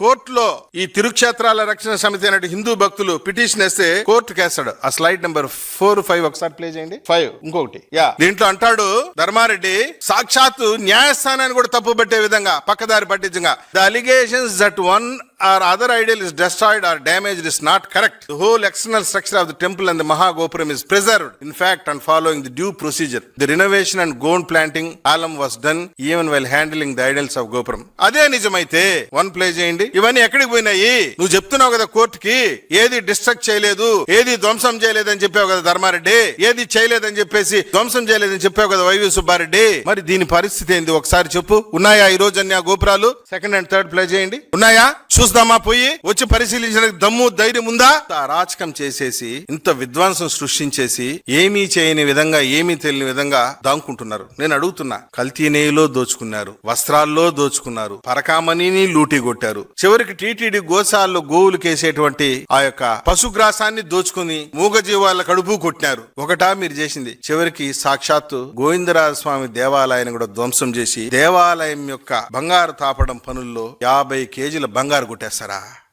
కోర్టులో ఈ తిరుక్షేత్రాల రక్షణ సమితి అనే హిందూ భక్తులు పిటిషన్ వేస్తే కోర్టు కేస్తాడు ఆ స్లైడ్ నెంబర్ ఫోర్ ఫైవ్ ఒకసారి ప్లే చేయండి. ఫైవ్ ఇంకొకటి. యా. దీంట్లో అంటాడు ధర్మారెడ్డి సాక్షాత్తు న్యాయస్థానాన్ని కూడా తప్పు పెట్టే విధంగా పక్కదారి పట్టించగా. The allegations that one or other idol is destroyed or damage is not correct the whole external structure of the temple and the Mahagopuram is preserved in fact and following the due procedure the renovation and gone planting Alam was done even while handling the idols of gopuram అదే నిజమైతే one play చేయండి ఇవన్నీ ఎక్కడికి పోయినాయి నువ్వు చెప్తున్నావు కదా కోర్టుకి ఏది డిస్ట్రక్ట్ చేయలేదు ఏది ధ్వంసం చేయలేదని చెప్పావు కదా ధర్మారెడ్డి ఏది చేయలేదని చెప్పేసి ధ్వంసం చేయలేదని చెప్పావు కదా వైవి సుబ్బారెడ్డి మరి దీని పరిస్థితి ఏంది ఒకసారి చెప్పు ఉన్నాయా ఈ రోజు అన్ని ఆ గోపురాలు సెకండ్ అండ్ థర్డ్ ప్లే చేయండి ఉన్నాయా చూసి చూద్దామా పోయి? వచ్చి పరిశీలించడానికి దమ్ము ధైర్యం ఉందా? రాచకం అరాచకం చేసేసి ఇంత విధ్వంసం సృష్టించేసి ఏమీ చేయని విధంగా ఏమీ తెలియని విధంగా దాంకుంటున్నారు. నేను అడుగుతున్నా. కల్తీ దోచుకున్నారు వస్త్రాల్లో దోచుకున్నారు పరకామణిని లూటీ కొట్టారు. చివరికి టీటీడీ గోశాల్లో గోవులు కేసేటువంటి ఆ యొక్క పశుగ్రాసాన్ని దోచుకుని మూగజీవాల కడుపు కొట్టినారు. ఒకటా మీరు చేసింది. చివరికి సాక్షాత్తు గోవిందరాజ స్వామి దేవాలయాన్ని కూడా ధ్వంసం చేసి దేవాలయం యొక్క బంగారు తాపడం పనుల్లో యాభై కేజీల బంగారు acontecerá.